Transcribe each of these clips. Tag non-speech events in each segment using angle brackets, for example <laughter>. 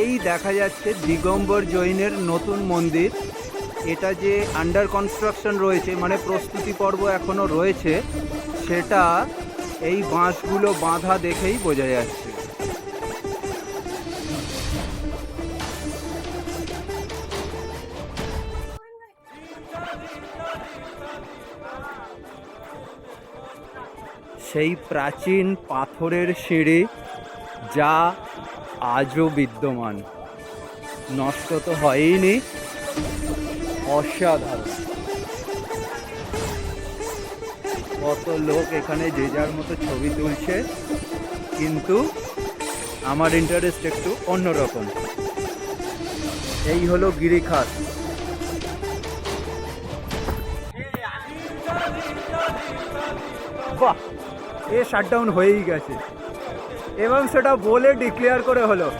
এই দেখা যাচ্ছে দিগম্বর জৈনের নতুন মন্দির। এটা যে আন্ডার কনস্ট্রাকশন রয়েছে মানে প্রস্তুতি পর্ব এখনও রয়েছে, সেটা এই বাঁশগুলো বাঁধা দেখেই বোঝা যাচ্ছে। সেই প্রাচীন পাথরের সিঁড়ি যা আজও বিদ্যমান। নষ্ট তো হয়ইনি অসাধারণ। কত লোক এখানে যে যার মতো ছবি তুলছে, কিন্তু আমার ইন্টারেস্ট একটু অন্যরকম। এই হলো গিরিখাত। বাহ, এ শাটডাউন হয়েই গেছে। এবং সেটা বলে ডিক্লেয়ার করে হলো।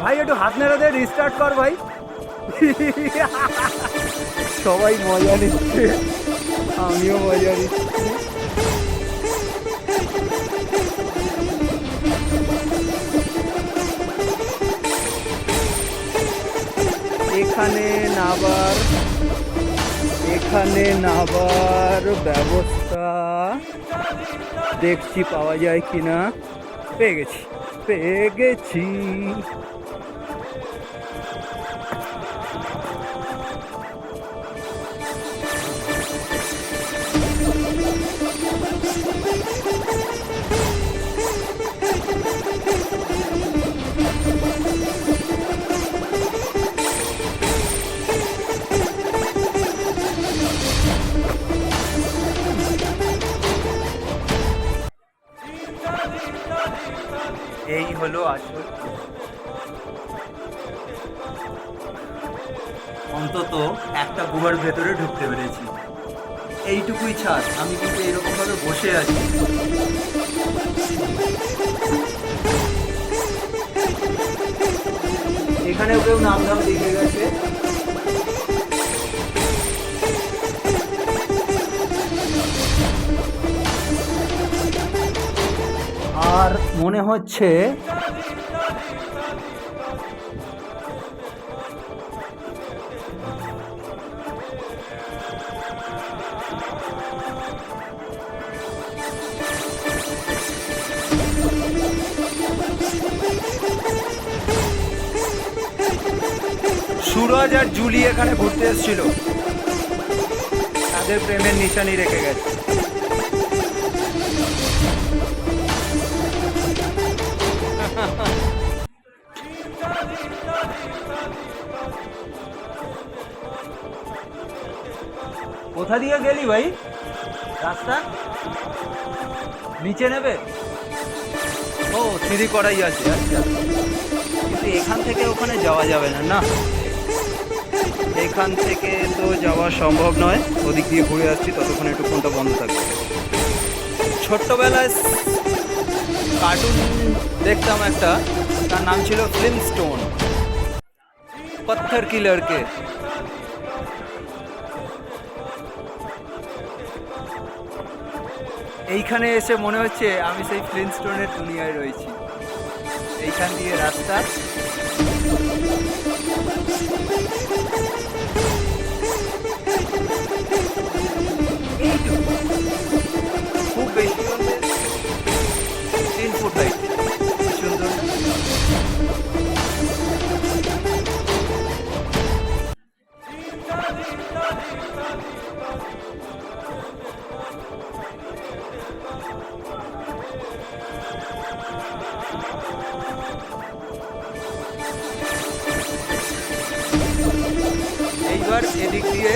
ভাই, একটু হাত নেড়ে দিয়ে রিস্টার্ট কর ভাই। <laughs> সবাই মজা নিচ্ছে। আমিও মজা নিচ্ছি। এখানে নাবার এখানে নাবার ব্যবস্থা। দেখছি পাওয়া যায় কিনা। পেয়ে গেছি পেয়ে গেছি। হলো আসল অন্তত একটা গুহার ভেতরে ঢুকতে পেরেছি। এইটুকুই ছাড়, আমি কিন্তু এরকম ভাবে বসে আছি। এখানেও কেউ নাম ধাম লিখে গেছে। আর মনে হচ্ছে সুরজ আর জুলি এখানে ঘুরতে এসেছিল। তাদের প্রেমের নিশানি রেখে গেছে। কোথা দিয়ে গেলি ভাই? রাস্তা? নিচে নেবে? ও, সিঁড়ি করাই আছে আচ্ছা। কিন্তু এখান থেকে ওখানে যাওয়া যাবে না না? এখান থেকে তো যাওয়া সম্ভব নয়। ওদিক দিয়ে ঘুরে আসছি, ততক্ষণ একটু ফোনটা বন্ধ থাকবে ছোট্টবেলায় কার্টুন দেখতাম একটা, তার নাম ছিল ফিল্ম স্টোন পত্থর কি লড়কে এইখানে এসে মনে হচ্ছে আমি সেই ফ্লিনস্টোনের দুনিয়ায় রয়েছি। এইখান দিয়ে রাস্তা। এদিক দিয়ে